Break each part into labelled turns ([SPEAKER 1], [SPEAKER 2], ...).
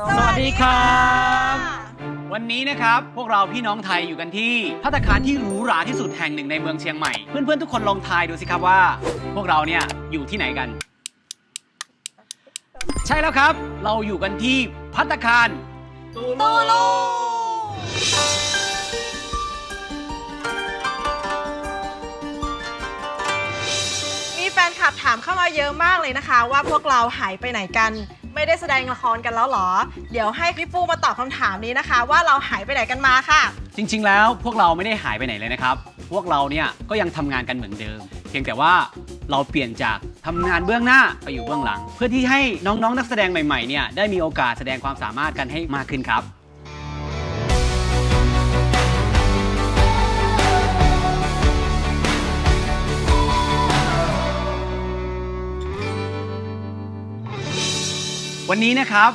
[SPEAKER 1] สวัสดีครับ วันนี้นะครับพวกเราพี่น้องไทยอยู่กันที่พัตตาคารที่หรูหราที่สุดแห่งหนึ่งในเมืองเชียงใหม่ เพื่อนๆทุกคนลองทายดูสิครับว่า พวกเราเนี่ยอยู่ที่ไหนกัน ใช่แล้วครับ เราอยู่กันที่พัตตาคารตูลูั
[SPEAKER 2] บถามเข้ามาเยอะมากเลยนะคะ ว่าพวกเราหายไปไหนกัน ไม่ได้แสดงละครกันแล้วเหรอ เดี๋ยวให้พี่ฟูมาตอบคำถามนี้นะคะ ว่าเราหายไปไหนกันมาค่ะ
[SPEAKER 1] จริง ๆ แล้วพวกเราไม่ได้หายไปไหนเลยนะครับ พวกเราเนี่ยก็ยังทำงานกันเหมือนเดิม เพียงแต่ว่าเราเปลี่ยนจากทำงานเบื้องหน้าไปอยู่เบื้องหลัง เพื่อที่ให้น้องๆนักแสดงใหม่ๆเนี่ยได้มีโอกาสแสดงความสามารถกันให้มากขึ้นครับ วันนี้นะครับ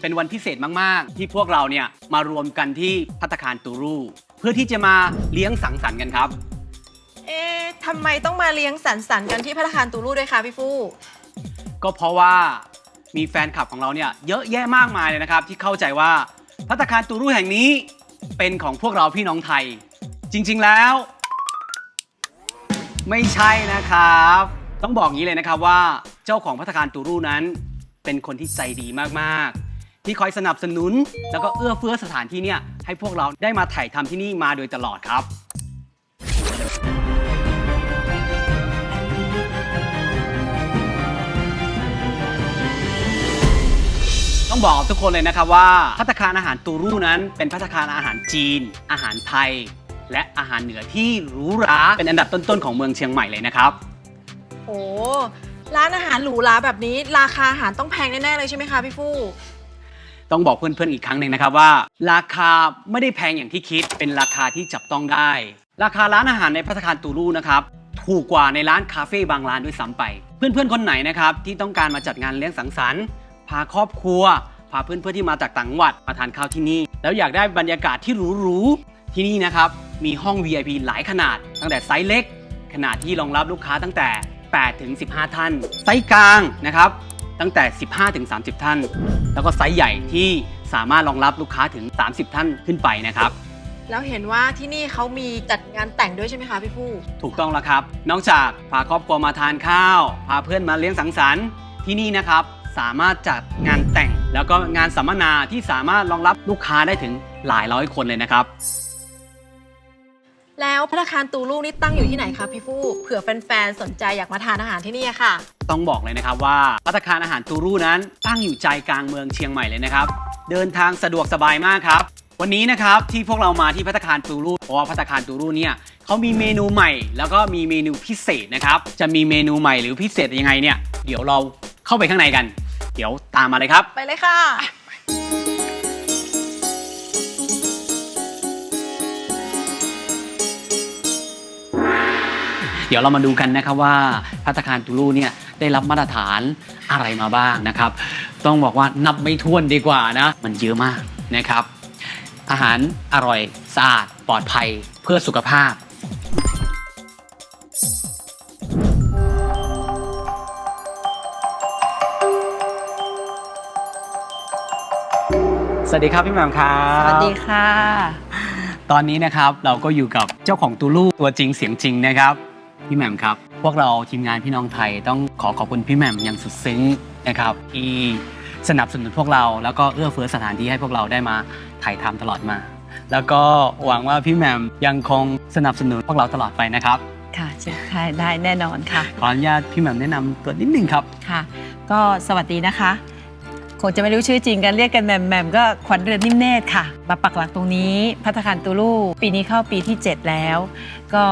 [SPEAKER 1] เป็นวันพิเศษมาก ๆ ที่พวกเราเนี่ยมารวมกันที่พัตตาคารตูรูเพื่อที่จะมาเลี้ยงสังสรรค์กันครับ
[SPEAKER 2] เอ๊ะทำไมต้องมาเลี้ยงสันสันๆกันที่พัฒคารตูรูด้วยคะพี่ฟู
[SPEAKER 1] ก็เพราะว่ามีแฟนคลับของเราเนี่ยเยอะแยะมากมายเลยนะครับ ที่เข้าใจว่าพัตตาคารตูรูแห่งนี้เป็นของพวกเราพี่น้องไทย จริงๆแล้ว ไม่ใช่นะครับ ต้องบอกงี้เลยนะครับว่าเจ้าของพัตตาคารตูรูนั้น เป็นคนที่ใจดีมากๆ ที่คอยสนับสนุน แล้วก็เอื้อเฟื้อสถานที่เนี่ยให้พวกเราได้มาถ่ายทำที่นี่มาโดยตลอดครับ ต้องบอกทุกคนเลยนะครับว่าพัตตาคารอาหารตูรูนั้น เป็นพัตตาคารอาหารจีน อาหารไทย และอาหารเหนือที่หรูหราเป็นอันดับต้นๆของเมืองเชียงใหม่เลยนะครับ
[SPEAKER 2] โอ้ ร้านอาหารหรูหราแบบนี้ ราคาอาหารต้องแพงแน่ๆเลยใช่ไหมคะพี่ฟู
[SPEAKER 1] ต้องบอกเพื่อนๆอีกครั้งหนึ่งนะครับว่า ราคาไม่ได้แพงอย่างที่คิดเป็นราคาที่จับต้องได้ ราคาร้านอาหารในพัตตาคารตูรูนะครับถูกกว่าในร้านคาเฟ่บางร้านด้วยซ้ำไป เพื่อนๆคนไหนนะครับที่ต้องการมาจัดงานเลี้ยงสังสรรค์พาครอบครัว พาเพื่อนๆที่มาจากต่างจังหวัดมาทานข้าวที่นี่ แล้วอยากได้บรรยากาศที่หรูๆที่นี่นะครับมีห้อง VIP หลายขนาด ตั้งแต่ไซส์เล็ก ขนาดที่รองรับลูกค้าตั้งแต่ 8 ถึง 15 ท่าน ไซส์กลางนะครับ ตั้งแต่ 15 ถึง 30 ท่าน แล้วก็ไซส์ใหญ่ที่สามารถรองรับลูกค้าถึง 30 ท่านขึ้นไปนะครับ
[SPEAKER 2] แล้วเห็นว่าที่นี่เขามีจัดงานแต่งด้วยใช่ไหมคะพี่ฟู
[SPEAKER 1] ถูกต้องแล้วครับ นอกจากพาครอบครัวมาทานข้าว พาเพื่อนมาเลี้ยงสังสรรค์ที่นี่นะครับสามารถจัดงานแต่ง แล้วก็งานสัมมนาที่สามารถรองรับลูกค้าได้ถึงหลายร้อยคนเลยนะครับ
[SPEAKER 2] แล้วพัฒคารตูรูนี่ตั้งอยู่ที่ไหนคะพี่ฟูเผื่อแฟนๆสนใจอยากมาทานอาหารที่นี่ค่ะ
[SPEAKER 1] ต้องบอกเลยนะครับว่าพัตตาคารอาหารตูรูนั้น ตั้งอยู่ใจกลางเมืองเชียงใหม่เลยนะครับ เดินทางสะดวกสบายมากครับ วันนี้นะครับที่พวกเรามาที่พัตตาคารตูรูเพราะว่าพัตตาคารตูรูเนี่ยเขามีเมนูใหม่ แล้วก็มีเมนูพิเศษนะครับจะมีเมนูใหม่หรือพิเศษยังไงเนี่ยเดี๋ยวเราเข้าไปข้างในกัน เดี๋ยวตามมาเลยครับ
[SPEAKER 2] ไปเลยค่ะ
[SPEAKER 1] เดี๋ยวเรามาดูกันนะครับว่าพัตตาคารตูรูเนี่ยได้รับมาตรฐานอะไรมาบ้างนะครับ ต้องบอกว่านับไม่ถ้วนดีกว่านะ มันเยอะมากนะครับ อาหารอร่อยสะอาดปลอดภัยเพื่อสุขภาพสวัสดีครับพี่แหม่มครับ
[SPEAKER 3] สวัสดีค่ะ
[SPEAKER 1] ตอนนี้นะครับเราก็อยู่กับเจ้าของตูลูตัวจริงเสียงจริงนะครับ พี่แหม่มครับ พวกเราทีมงานพี่น้องไทยต้องขอขอบคุณพี่แหม่มอย่างสุดซึ้งนะครับที่สนับสนุนพวกเราแล้วก็เอื้อเฟื้อสถานที่ให้พวกเราได้มาถ่ายทำตลอดมา แล้วก็หวังว่าพี่แหม่มยังคงสนับสนุนพวกเราตลอดไปนะครับ
[SPEAKER 3] ค่ะเชิญค่ะได้แน่นอนค่ะ
[SPEAKER 1] ขออนุญาตพี่แหม่มแนะนำตัวนิดนึงครับ
[SPEAKER 3] ค่ะ ก็สวัสดีนะคะ คงจะไม่รู้ชื่อจริงกันเรียกกันแหม่มแหม่มก็ขวัญเรือนนิ่มเนตรค่ะ มาปักหลักตรงนี้พัฒคารตูลูปีนี้เข้าปีที่ 7 แล้ว ก็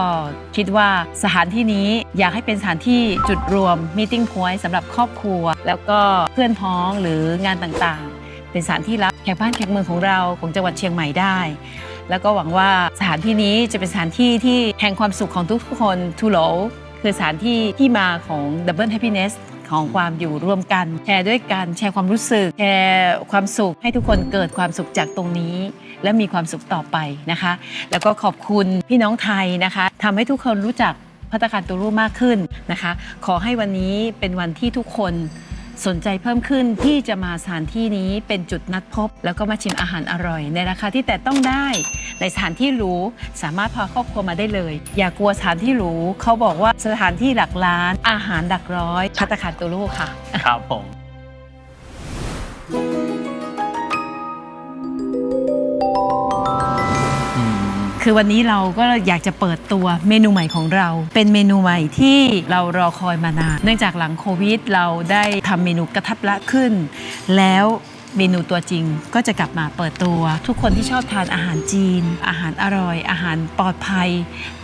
[SPEAKER 3] คิดว่าสถานที่นี้อยากให้เป็นสถานที่จุดรวมมีติ้งพอยสำหรับครอบครัว แล้วก็เพื่อนพ้องหรืองานต่างๆ เป็นสถานที่รับแขกบ้านแขกเมืองของเราของจังหวัดเชียงใหม่ได้ แล้วก็หวังว่าสถานที่นี้จะเป็นสถานที่ที่แห่งความสุขของทุกคนทูโหลคือสถานที่ที่มาของ Double Happiness ของความอยู่ร่วมกัน แชร์ด้วยกันแชร์ความรู้สึก แชร์ความสุขให้ทุกคนเกิดความสุขจากตรงนี้ และมีความสุขต่อไปนะคะ แล้วก็ขอบคุณพี่น้องไทยนะคะทำให้ทุกคนรู้จักพัฒกาคารตูรูมากขึ้นนะคะ ขอให้วันนี้เป็นวันที่ทุกคน สนใจเพิ่มขึ้นที่จะมาสถานที่นี้เป็นจุดนัดพบ แล้วก็มาชิมอาหารอร่อย ในราคาที่แต่ต้องได้ ในสถานที่หรูสามารถพาครอบครัวมาได้เลย อย่ากลัวสถานที่หรูเขาบอกว่าสถานที่หลักล้าน อาหารหลักร้อยพัตตาคารตูลูค่ะ
[SPEAKER 1] ครับผมอืม
[SPEAKER 3] คือวันนี้เราก็อยากจะเปิดตัวเมนูใหม่ของเรา เป็นเมนูใหม่ที่เรารอคอยมานาน เนื่องจากหลังโควิด เราได้ทำเมนูกระทับละขึ้น แล้วเมนูตัวจริงก็จะกลับมาเปิดตัว ทุกคนที่ชอบทานอาหารจีน อาหารอร่อย อาหารปลอดภัย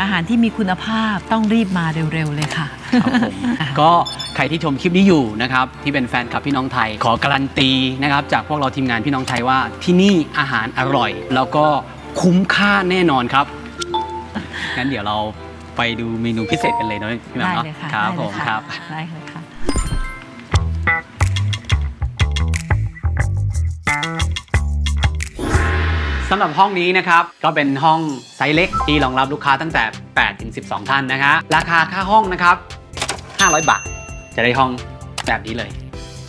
[SPEAKER 3] อาหารที่มีคุณภาพต้องรีบมาเร็วๆเลยค่ะ
[SPEAKER 1] ครับผมก็ใครที่ชมคลิปนี้อยู่นะครับที่เป็นแฟนคลับพี่น้องไทย ขอการันตีนะครับจากพวกเราทีมงานพี่น้องไทยว่าที่นี่อาหารอร่อย แล้วก็ คุ้มค่าแน่นอนครับ งั้นเดี๋ยวเราไปดูเมนูพิเศษกันเลยเนาะพี่แหม่ม
[SPEAKER 3] ได้
[SPEAKER 1] เนาะ
[SPEAKER 3] เลยค่ะ
[SPEAKER 1] ครับ
[SPEAKER 3] ได้
[SPEAKER 1] ผ
[SPEAKER 3] เลย
[SPEAKER 1] ม
[SPEAKER 3] ค่ะ
[SPEAKER 1] ครับ
[SPEAKER 3] ได้เลยค่ะ
[SPEAKER 1] สำหรับห้องนี้นะครับ ก็เป็นห้องไซส์เล็กที่รองรับลูกค้าตั้งแต่ 8 ถึง 12 ท่านนะฮะราคาค่าห้องนะครับ 500 บาท จะได้ห้องแบบนี้เลย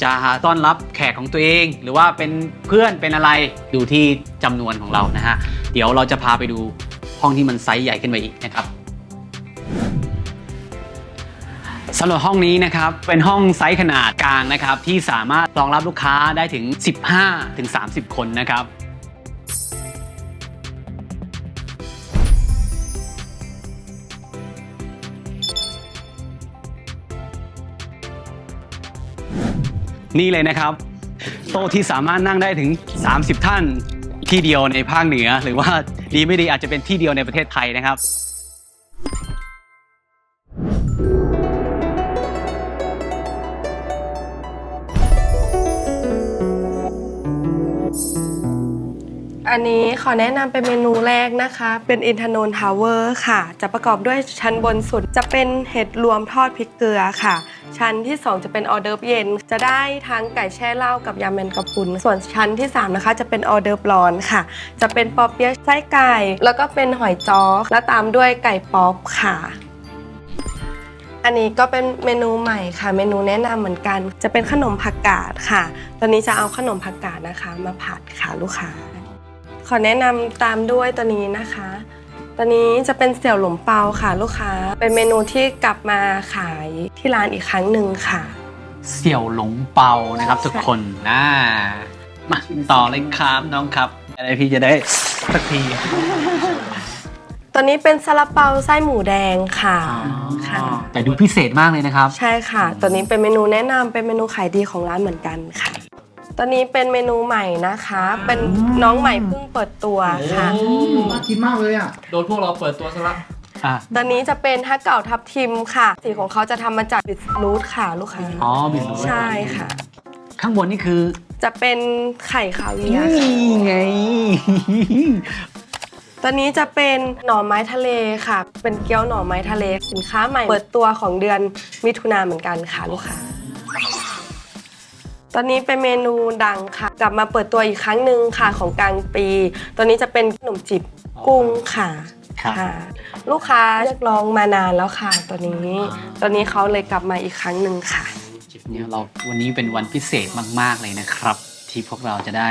[SPEAKER 1] จะต้อนรับแขกของตัวเอง หรือว่าเป็นเพื่อนเป็นอะไรดูที่จำนวนของเรานะฮะเดี๋ยวเราจะพาไปดูห้องที่มันไซส์ใหญ่ขึ้นไปอีกนะครับสำหรับห้องนี้นะครับเป็นห้องไซส์ขนาดกลางนะครับที่สามารถรองรับลูกค้าได้ถึง 15ถึง30 คนนะครับ นี่เลยนะครับ โต๊ะที่สามารถนั่งได้ถึง 30 ท่านที่เดียวในภาคเหนือ หรือว่าดีไม่ดีอาจจะเป็นที่เดียวในประเทศไทยนะครับ
[SPEAKER 4] อันนี้ขอแนะนำเป็นเมนูแรกนะคะ เป็นอินทนนทาวเวอร์ค่ะ จะประกอบด้วยชั้นบนสุด จะเป็นเห็ดรวมทอดพริกเกลือค่ะ ชั้นที่ 2 จะเป็นออเดิร์ฟเย็น จะได้ทั้งไก่แช่เหล้ากับยำแมงกะพุน ส่วนชั้นที่ 3 นะคะ จะเป็นออเดิร์ฟร้อนค่ะ จะเป็นปอเปี๊ยะไส้ไก่ แล้วก็เป็นหอยจ้อแล้วตามด้วยไก่ป๊อปค่ะอันนี้ก็เป็นเมนูใหม่ค่ะ เมนูแนะนำเหมือนกัน จะเป็นขนมผักกาดค่ะ ตอนนี้จะเอาขนมผักกาดนะคะ มาผัดค่ะลูกค้า ขอแนะนำตามด้วยตัวนี้นะคะ ตัวนี้จะเป็นเสี่ยวหลงเปาค่ะลูกค้า เป็นเมนูที่กลับมาขายที่ร้านอีกครั้งหนึ่งค่ะ
[SPEAKER 1] เสี่ยวหลงเปานะครับทุกคนนะมาต่อเลยครับน้องครับอะไรพี่จะได้สักที
[SPEAKER 4] ตัวนี้เป็นซาลาเปาไส้หมูแดงค่ะค่ะ
[SPEAKER 1] แต่ดูพิเศษมากเลยนะครับ
[SPEAKER 4] ใช่ค่ะ ตัวนี้เป็นเมนูแนะนำเป็นเมนูขายดีของร้านเหมือนกันค่ะ ตัวนี้เป็นเมนูใหม่นะคะ เป็นน้องใหม่เพิ่งเปิดตัวค่ะ
[SPEAKER 5] น่ากินมากเลยอะ โดนพวกเราเปิดตัวซะละ
[SPEAKER 1] อะ
[SPEAKER 4] ตัวนี้จะเป็นฮักเก่าทับทิมค่ะ สีของเขาจะทำมาจากบิสรูทค่ะลูกค้า
[SPEAKER 1] อ๋อบิน
[SPEAKER 4] ใช่ค่ะ
[SPEAKER 1] ข้างบนนี่คือ
[SPEAKER 4] จะเป็นไข่คาเวียร์ค่ะ
[SPEAKER 1] นี่ไง
[SPEAKER 4] ตัวนี้จะเป็นหน่อไม้ทะเลค่ะ เป็นเกี๊ยวหน่อไม้ทะเล สินค้าใหม่เปิดตัวของเดือนมิถุนาเหมือนกันค่ะลูกค้า ตอนนี้เป็นเมนูดังค่ะ กลับมาเปิดตัวอีกครั้งหนึ่งค่ะของกลางปีตัวนี้จะเป็นขนมจีบกุ้งค่ะ
[SPEAKER 1] ครับ
[SPEAKER 4] ค่ะ ลูกค้าเรียกร้องมานานแล้วค่ะตัวนี้ตัวนี้เขาเลยกลับมาอีกครั้งหนึ่งค่ะ
[SPEAKER 1] จิบเนี่ยเราวันนี้เป็นวันพิเศษมาก ๆ เลยนะครับ ที่พวกเราจะได้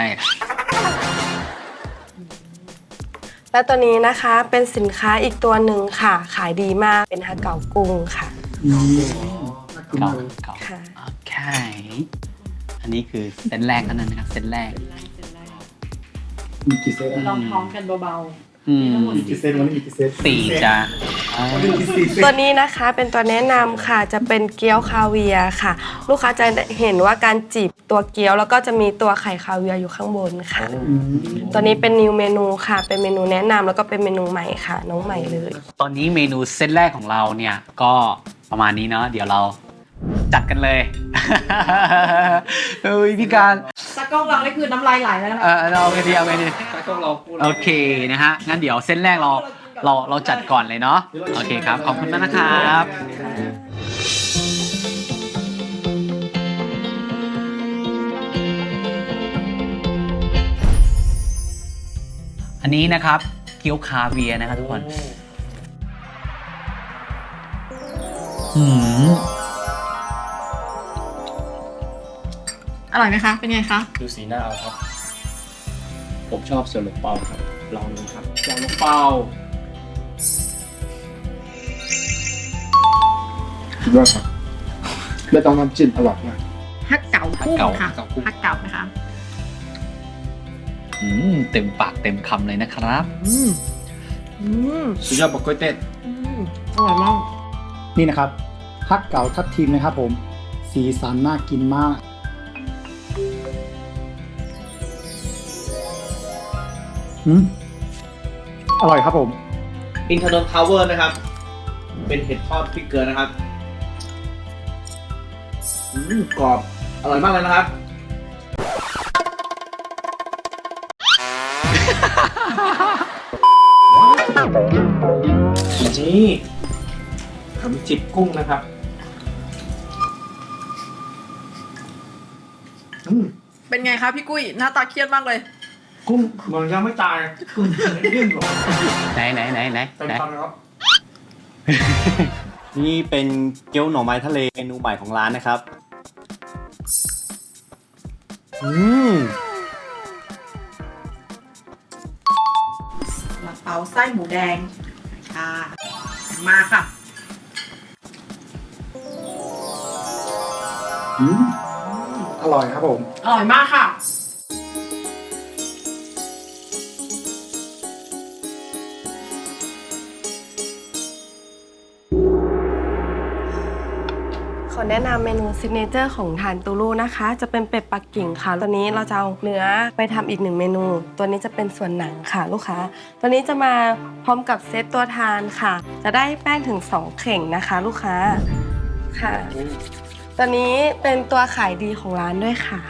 [SPEAKER 4] และตัวนี้นะคะเป็นสินค้าอีกตัวหนึ่งค่ะ ขายดีมากเป็นฮาเก๋ากุ้งค่ะ
[SPEAKER 5] น่ากิน
[SPEAKER 1] เก่ามา
[SPEAKER 5] กเลย
[SPEAKER 1] เก่า
[SPEAKER 4] ค่ะ
[SPEAKER 1] โอเค อันนี้คือเซตแรกเท่านั้นนะครับเซตแรก
[SPEAKER 5] มีกี่เซต
[SPEAKER 3] ลองพร้อมกันเบา
[SPEAKER 1] อืม
[SPEAKER 5] มีกี่เซตวันนี้มีกี่เซต
[SPEAKER 1] สี่จ้าอ่า
[SPEAKER 5] วันนี้มีสี่เซ
[SPEAKER 4] ตัว
[SPEAKER 5] ต
[SPEAKER 4] นี้นะคะเป็นตัวแนะนำค่ะจะเป็นเกี๊ยวคาเวียร์ค่ะ ลูกค้าจะเห็นว่าการจีบตัวเกี๊ยวแล้วก็จะมีตัวไข่คาเวียร์อยู่ข้างบนค่ะ
[SPEAKER 5] อืม
[SPEAKER 4] ตัวนี้เป็นนิวเมนูค่ะ เป็นเมนูแนะนำแล้วก็เป็นเมนูใหม่ค่ะ น้องใหม่เลย
[SPEAKER 1] ตอนนี้เมนูเซตแรกของเราเนี่ยก็ประมาณนี้เนาะเดี๋ยวเรา จัดกันเลย เฮ้ยพี่การ
[SPEAKER 2] ตากล้องเรานี่คือน้ำลายไหลแล้วนะ
[SPEAKER 1] เออเอาไงดีเอาไงดี
[SPEAKER 5] ถ้าต้องเราพูด
[SPEAKER 1] โอเคนะฮะงั้นเดี๋ยวเส้นแรกเราเราเราจัดก่อนเลยเนาะโอเคครับขอบคุณมากนะครับ อันนี้นะครับเกี๊ยวคาเวียร์นะครับทุกคนอืม
[SPEAKER 2] อร่อยไหมคะ เป็นไงคะ
[SPEAKER 5] ดูสีหน้าเอาครับ ผมชอบเสี่ยวหลงเปาครับ ลองดูครับเสี่ยวหลงเปาคิดว่าครับไม่ต้องน้ำจิ้มอร่อยมาก
[SPEAKER 2] ฮักเก๋ากุ้ง
[SPEAKER 1] ฮักเก๋า
[SPEAKER 2] ค่ะ
[SPEAKER 5] ฮักเก๋ากุ้ง
[SPEAKER 2] ฮักเก๋านะคะ
[SPEAKER 1] อืมเต็มปากเต็มคำเลยนะครับ
[SPEAKER 2] อืมอืม
[SPEAKER 5] สุดยอดบักกล้วยเต้น
[SPEAKER 2] อืมอร่อยมาก
[SPEAKER 6] นี่นะครับฮักเก่าทับทิมนะครับผม สีสันน่ากินมาก อืมอร่อยครับผม
[SPEAKER 7] อินทนนท์ทาวเวอร์นะครับ เป็นเห็ดทอดพริกเกลือนะครับอืมกรอบ อร่อยมากเลยนะครับ
[SPEAKER 5] นี่ขนมจิบกุ้งนะครับ อืม
[SPEAKER 2] เป็นไงคะพี่กุ้ยหน้าตาเครียดมากเลย
[SPEAKER 5] กุ้งมันยังไม่ตายกุ้งยังดิ้นอยู่
[SPEAKER 1] ไหนไหนไหนไหน
[SPEAKER 5] เต็ม
[SPEAKER 1] ไหน
[SPEAKER 5] คำนะครับ
[SPEAKER 8] นี่เป็นเกี๊ยวหน่อไม้ทะเลเมนูใหม่ของร้านนะครับ อืม
[SPEAKER 2] ลาเปาไส้หมูแดงค่ะมาค่ะ
[SPEAKER 6] อืมอร่อยครับผม
[SPEAKER 2] อร่อยมากค่ะ
[SPEAKER 4] ขอแนะนำเมนูซิกเนเจอร์ของทานตูรูนะคะ จะเป็นเป็ดปักกิ่งค่ะ ตัวนี้เราจะเอาเนื้อไปทำอีกหนึ่งเมนู ตัวนี้จะเป็นส่วนหนังค่ะลูกค้า ตัวนี้จะมาพร้อมกับเซตตัวทานค่ะ จะได้แป้งถึง 2 เข่งนะคะ ลูกค้าค่ะ ตัวนี้เป็นตัวขายดีของร้านด้วยค่ะ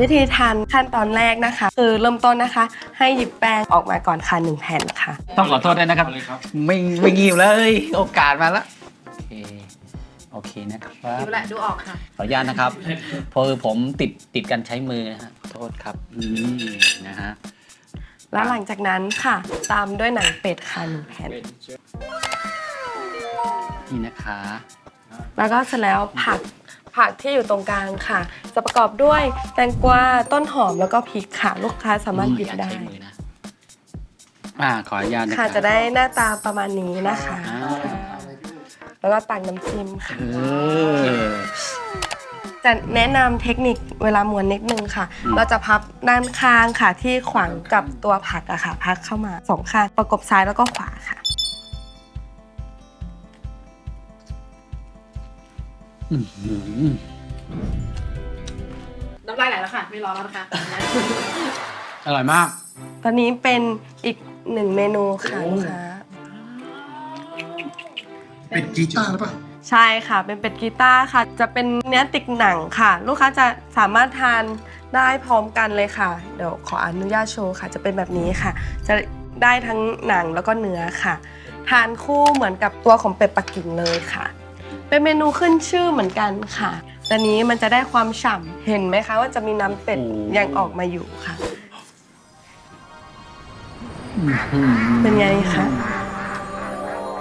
[SPEAKER 4] วิธีทานขั้นตอนแรกนะคะ คือเริ่มต้นนะคะ ให้หยิบแป้งออกมาก่อนค่ะหนึ่งแผ่นค่ะ
[SPEAKER 1] ต้องขอโทษด้วยนะครับ
[SPEAKER 5] เอาเลยครับ
[SPEAKER 1] ไม่ไม่งิวเลย โอกาสมาแล้วโอเคโอเคนะครับ
[SPEAKER 2] ดูแหละดูออกค่ะ
[SPEAKER 1] ขออนุญาตนะครับเพราะผมติดติดกันใช้มือนะฮะโทษครับอืมนะฮะ
[SPEAKER 4] แล้วหลังจากนั้นค่ะ ตามด้วยหนังเป็ดค่ะหนึ่งแผ่น
[SPEAKER 1] นี่นะคะ
[SPEAKER 4] แล้วก็เสร็จแล้วผัก ผักที่อยู่ตรงกลางค่ะ จะประกอบด้วยแตงกวาต้นหอมแล้วก็พริกค่ะลูกค้าสามารถหยิบได้
[SPEAKER 1] ใช้มือนะอ่าขออนุญาตนะค
[SPEAKER 4] ค่ะ
[SPEAKER 1] รับ
[SPEAKER 4] จะได้หน้าตาประมาณนี้นะคะ
[SPEAKER 1] อ่า
[SPEAKER 4] แล้วก็ตักน้ำจิ้มค่ะ
[SPEAKER 1] เออ
[SPEAKER 4] จะแนะนำเทคนิคเวลาม้วนนิดนึงค่ะ
[SPEAKER 1] อืม
[SPEAKER 4] เราจะพับด้านข้างค่ะที่ขวางกับตัวผักอะค่ะ พักเข้ามาสองข้างประกบซ้ายแล้วก็ขวา
[SPEAKER 1] อื้อหือ
[SPEAKER 2] น้ำลายไหลแล้วค่ะ ไม่รอแล้วนะคะ
[SPEAKER 1] อร่อยมาก
[SPEAKER 4] ตอนนี้เป็นอีกหนึ่งเมนูค่ะลูกค้า
[SPEAKER 6] เป็นกีตาร์หรือเปล่า
[SPEAKER 4] ใช่ค่ะ เป็นเป็ดกีต้าร์ค่ะ จะเป็นเนื้อติดหนังค่ะ ลูกค้าจะสามารถทานได้พร้อมกันเลยค่ะ เดี๋ยวขออนุญาตโชว์ค่ะ จะเป็นแบบนี้ค่ะ จะได้ทั้งหนังแล้วก็เนื้อค่ะ ทานคู่เหมือนกับตัวของเป็ดปักกิ่งเลยค่ะ เป็นเมนูขึ้นชื่อเหมือนกันค่ะแต่นี้มันจะได้ความฉ่ำเห็นไหมคะ ว่าจะมีน้ำเป็ด
[SPEAKER 1] โอ้
[SPEAKER 4] ยังออกมาอยู่ค่ะ
[SPEAKER 1] อื้อหือ
[SPEAKER 4] เป็นไงคะ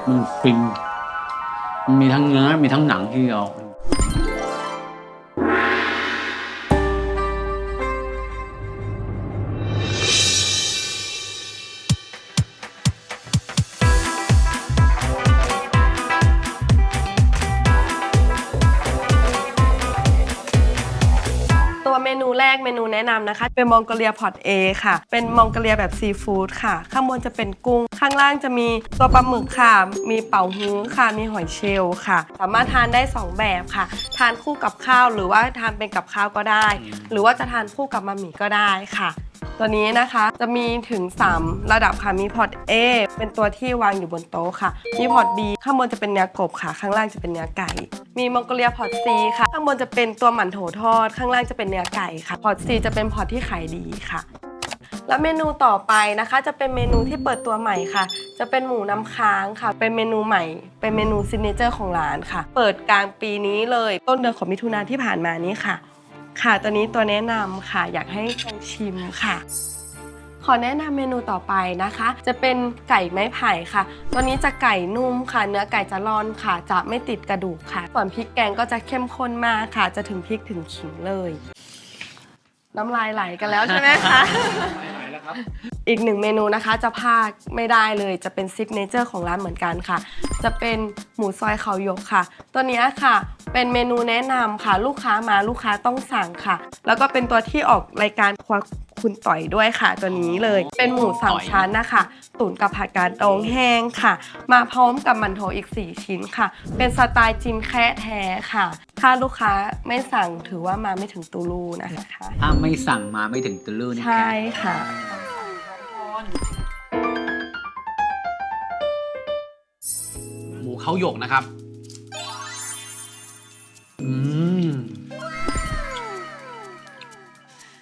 [SPEAKER 1] มันฟินมันมีทั้งเนื้อมีทั้งหนังที่เอา
[SPEAKER 4] เมนูแนะนำนะคะ เป็นมองโกเลียพอตเอค่ะ เป็นมองโกเลียแบบซีฟู้ดค่ะ ข้างบนจะเป็นกุ้ง ข้างล่างจะมีตัวปลาหมึกค่ะ มีเป่าฮื้อค่ะ มีหอยเชลล์ค่ะ สามารถทานได้ 2 แบบค่ะ ทานคู่กับข้าวหรือว่าทานเป็นกับข้าวก็ได้ หรือว่าจะทานคู่กับมาหมี่ก็ได้ค่ะ ตัวนี้นะคะจะมีถึง 3 ระดับค่ะ มีพอร์ต A เป็นตัวที่วางอยู่บนโต๊ะค่ะ มีพอร์ต B ข้างบนจะเป็นเนื้อกบค่ะ ข้างล่างจะเป็นเนื้อไก่ มีมองโกเลียพอร์ต C ค่ะ ข้างบนจะเป็นตัวหมั่นโถทอด ข้างล่างจะเป็นเนื้อไก่ค่ะ พอร์ต C จะเป็นพอร์ตที่ขายดีค่ะ แล้วเมนูต่อไปนะคะ จะเป็นเมนูที่เปิดตัวใหม่ค่ะ จะเป็นหมูน้ำค้างค่ะ เป็นเมนูใหม่ เป็นเมนูซิกเนเจอร์ของร้านค่ะ เปิดกลางปีนี้เลย ต้นเดือนของมิถุนาที่ผ่านมานี้ค่ะ ค่ะ ตัวนี้ตัวแนะนำค่ะ อยากให้ลองชิมค่ะ ขอแนะนำเมนูต่อไปนะคะ จะเป็นไก่ไม้ไผ่ค่ะ ตัวนี้จะไก่นุ่มค่ะ เนื้อไก่จะร่อนค่ะ จะไม่ติดกระดูกค่ะ ส่วนพริกแกงก็จะเข้มข้นมากค่ะ จะถึงพริกถึงขิงเลย น้ำลายไหลกันแล้วใช่ไหมคะ อีกหนึ่งเมนูนะคะจะพลาดไม่ได้เลยจะเป็นซิกเนเจอร์ของร้านเหมือนกันค่ะ จะเป็นหมูซอยเขายกค่ะ ตัวนี้ค่ะ เป็นเมนูแนะนำค่ะ ลูกค้ามาลูกค้าต้องสั่งค่ะ แล้วก็เป็นตัวที่ออกรายการครัว คุณต่อยด้วยค่ะ ตัวนี้เลย เป็นหมูสามชั้นนะคะตุ๋นกับผักกาดดองแห้งค่ะ มาพร้อมกับมันโถอีก 4 ชิ้นค่ะ เป็นสไตล์จีนแค่แท้ค่ะ ถ้าลูกค้าไม่สั่งถือว่ามาไม่ถึงตูรูนะคะ
[SPEAKER 1] ถ้าไม่สั่งมาไม่ถึงตุลูนี่
[SPEAKER 4] ใช่ค่ะ
[SPEAKER 1] หมูเขาหยกนะครับ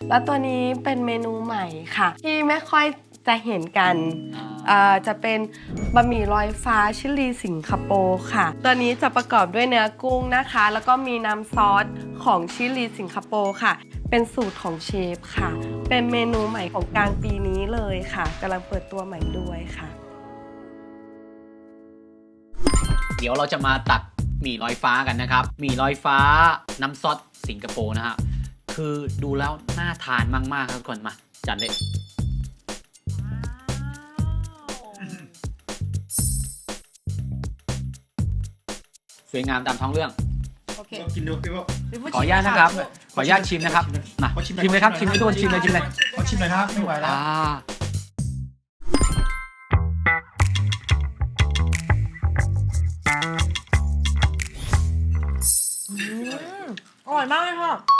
[SPEAKER 4] แล้วตัวนี้เป็นเมนูใหม่ค่ะ ที่ไม่ค่อยจะเห็นกันอ่าจะเป็นบะหมี่ลอยฟ้าชิลีสิงคโปร์ค่ะ ตัวนี้จะประกอบด้วยเนื้อกุ้งนะคะ แล้วก็มีน้ำซอสของชิลลีสิงคโปร์ค่ะ เป็นสูตรของเชฟค่ะ เป็นเมนูใหม่ของกลางปีนี้เลยค่ะกำลังเปิดตัวใหม่ด้วยค่ะ
[SPEAKER 1] เดี๋ยวเราจะมาตักหมี่ลอยฟ้ากันนะครับ หมี่ลอยฟ้าน้ำซอสสิงคโปร์นะฮะ คือดูแล้วน่าทานมากๆครับทุกคนมาจัดเลยสวยงามตามท้องเรื่อง
[SPEAKER 2] โอเค
[SPEAKER 6] กินดูพี่ว่า
[SPEAKER 1] ขออนุญาตนะครับ ขออนุญาตชิมนะครับมา
[SPEAKER 6] ขอชิมหน่อย
[SPEAKER 1] ชิมเลยครับชิมเลยทุกคนชิมเลยชิมเลย
[SPEAKER 6] ขอชิมหน่อยนะครับไม่ไหวแล้ว
[SPEAKER 1] อ่า
[SPEAKER 2] อร่อยมากเลยค่ะ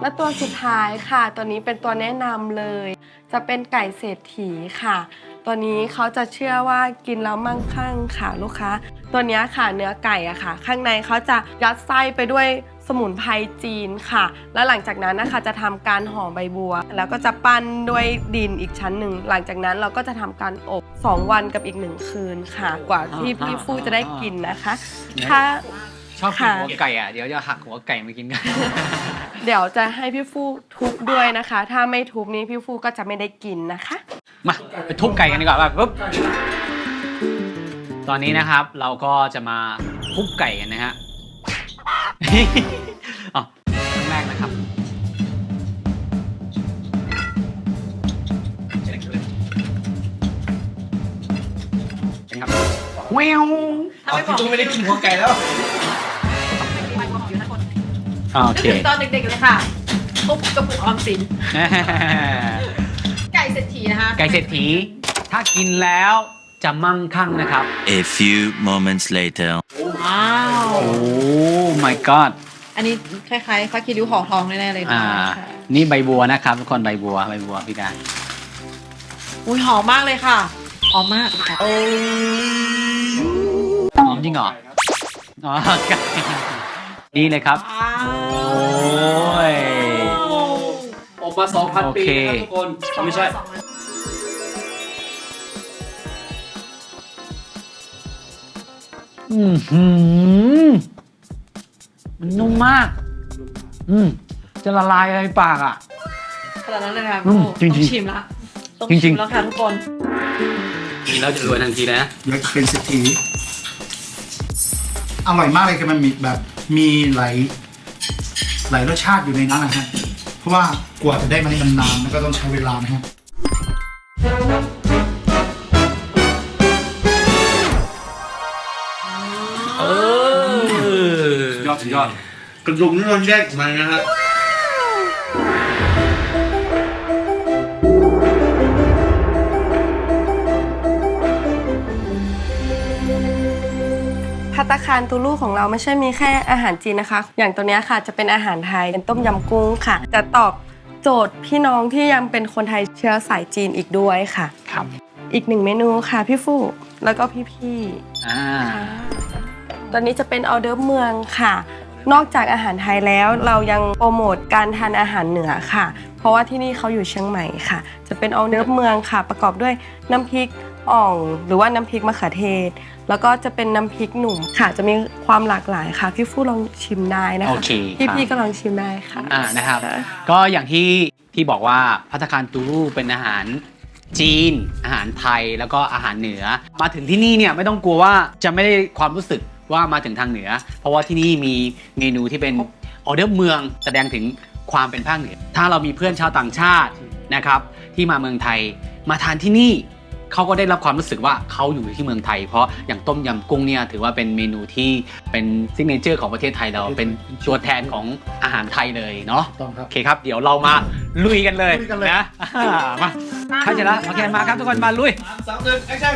[SPEAKER 4] และตัวสุดท้ายค่ะ ตัวนี้เป็นตัวแนะนำเลย จะเป็นไก่เศรษฐีค่ะ ตัวนี้เขาจะเชื่อว่ากินแล้วมั่งคั่งค่ะลูกค้า ตัวเนี้ยค่ะเนื้อไก่อะค่ะ ข้างในเขาจะยัดไส้ไปด้วยสมุนไพรจีนค่ะ แล้วหลังจากนั้นนะคะจะทำการห่อใบบัว แล้วก็จะปั้นด้วยดินอีกชั้นหนึ่ง หลังจากนั้นเราก็จะทำการอบ 2 วันกับอีกหนึ่งคืนค่ะ กว่าที่พี่ฟูจะได้กินนะคะถ้า
[SPEAKER 1] ชอบกิน
[SPEAKER 4] ค่ะ
[SPEAKER 1] หัวไก่อะ เดี๋ยวจะหักหัวไก่มากินกัน
[SPEAKER 4] เดี๋ยวจะให้พี่ฟูทุบด้วยนะคะ ถ้าไม่ทุบนี้พี่ฟูก็จะไม่ได้กินนะคะ
[SPEAKER 1] มาไปทุบไก่กันดีกว่าแบบปุ๊บตอนนี้นะครับเราก็จะมาทุบไก่กันนะฮะ อ๋อครั้งแรกนะครับ เป็นครับแวว
[SPEAKER 2] ถ้าไม่บอก
[SPEAKER 7] พี่ไม่ได้กินหัวไก่แล้ว
[SPEAKER 1] โอเค
[SPEAKER 2] ตอนเด็กๆเลยค่ะทุบกระปุกออมสิน ไก่เศรษฐีนะคะ
[SPEAKER 1] ไก่เศรษฐี ถ้ากินแล้วจะมั่งคั่งนะครับ
[SPEAKER 9] A few moments later.
[SPEAKER 2] ว้าว
[SPEAKER 1] โอ้ my god
[SPEAKER 2] อันนี้คล้ายๆฟ้าคิริ้วห่อทองแน่ๆเลยนะ
[SPEAKER 1] อ่านี่ใบบัวนะครับทุกคนใบบัวใบบัวพี่การ
[SPEAKER 2] อุ้ยหอมมากเลยค่ะหอมมากค่ะ
[SPEAKER 1] หอมจริงเหรอ อ๋อไก่ นี่เลยครับ
[SPEAKER 2] ว้าว
[SPEAKER 1] โอ้ย
[SPEAKER 5] ออกมา 2,000
[SPEAKER 1] โอ
[SPEAKER 5] ปี
[SPEAKER 1] เค
[SPEAKER 5] นะครับทุกคนเอาไม่ใช่
[SPEAKER 1] อืมหืมมันนุ่มมาก อืมจะละลายในปากอะ
[SPEAKER 2] ขนาดนั้นเลยค่ะ
[SPEAKER 1] อืมจริงๆ
[SPEAKER 2] ต้องชิมละต้อง
[SPEAKER 1] จริงๆ
[SPEAKER 2] ชิมแล้วค่ะทุกคน
[SPEAKER 1] กินแล้วจะรวยทันทีนะ
[SPEAKER 6] อยากเป็นเศรษฐีอร่อยมากเลยคือมันมีแบบ มีหลายหลายรสชาติอยู่ในนั้นนะฮะเพราะว่ากว่าจะได้มานี่มันนานแล้วก็ต้องใช้เวลานะฮะ
[SPEAKER 1] เออ
[SPEAKER 7] ยอดสุดยอด กระดูกนี่มันแยกออกมานะฮะ
[SPEAKER 4] ตตาคารตูลูของเราไม่ใช่มีแค่อาหารจีนนะคะ อย่างตัวเนี้ยค่ะจะเป็นอาหารไทยเป็นต้มยำกุ้งค่ะ จะตอบโจทย์พี่น้องที่ยังเป็นคนไทยเชื้อสายจีนอีกด้วยค่ะ
[SPEAKER 1] ครับ
[SPEAKER 4] อีกหนึ่งเมนูค่ะพี่ฟูแล้วก็พี่ๆ
[SPEAKER 1] อ่า
[SPEAKER 4] ตอนนี้จะเป็นออเดอร์ฟเมืองค่ะ นอกจากอาหารไทยแล้วเรายังโปรโมทการทานอาหารเหนือค่ะ เพราะว่าที่นี่เขาอยู่เชียงใหม่ค่ะ จะเป็นออเดอร์ฟเมืองค่ะ ประกอบด้วยน้ำพริก อ่อง หรือว่าน้ำพริกมะเขือเทศ แล้วก็จะเป็นน้ำพริกหนุ่มค่ะ จะมีความหลากหลายค่ะ พี่ฟูลองชิมได้นะ
[SPEAKER 1] โอ
[SPEAKER 4] คะ
[SPEAKER 1] เค
[SPEAKER 4] พี่
[SPEAKER 1] ครับ
[SPEAKER 4] พี่ก็ลองชิมได้ค่ะ
[SPEAKER 1] อ่านะครับ ก็อย่างที่ที่บอกว่าพัตตาคารตูรูเป็นอาหารจีน อาหารไทยแล้วก็อาหารเหนือ มาถึงที่นี่เนี่ยไม่ต้องกลัวว่าจะไม่ได้ความรู้สึกว่ามาถึงทางเหนือ เพราะว่าที่นี่มีเมนูที่เป็นออเดอร์เมืองแสดงถึงความเป็นภาคเหนือ ถ้าเรามีเพื่อนชาวต่างชาตินะครับ ที่มาเมืองไทยมาทานที่นี่ เขาก็ได้รับความรู้สึกว่าเขาอยู่ที่เมืองไทย เพราะอย่างต้มยำกุ้งเนี่ยถือว่าเป็นเมนูที่เป็นซิกเนเจอร์ของประเทศไทยเราเป็นตัวแทนของอาหารไทยเลยเนาะ
[SPEAKER 6] ต้องครับ
[SPEAKER 1] โอเคครับเดี๋ยวเรามาลุยกันเลย
[SPEAKER 6] ลุยกันเลย
[SPEAKER 1] นะอ่ามาใครจะละมาแคนมาครับทุกคนมาลุย
[SPEAKER 7] สามสองหนึ่งแอคชั่น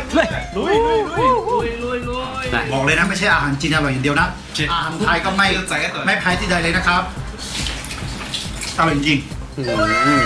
[SPEAKER 1] ลุย
[SPEAKER 7] ลุยลุยลุยลุยลุยลุย
[SPEAKER 1] นะ
[SPEAKER 6] บอกเลยนะไม่ใช่อาหารจีนอร่อยอย่างเดียวนะอาหารไทยก็ไม่ไม่แพ้ที่ใดเลยนะครับอร่อยจริง
[SPEAKER 1] อืม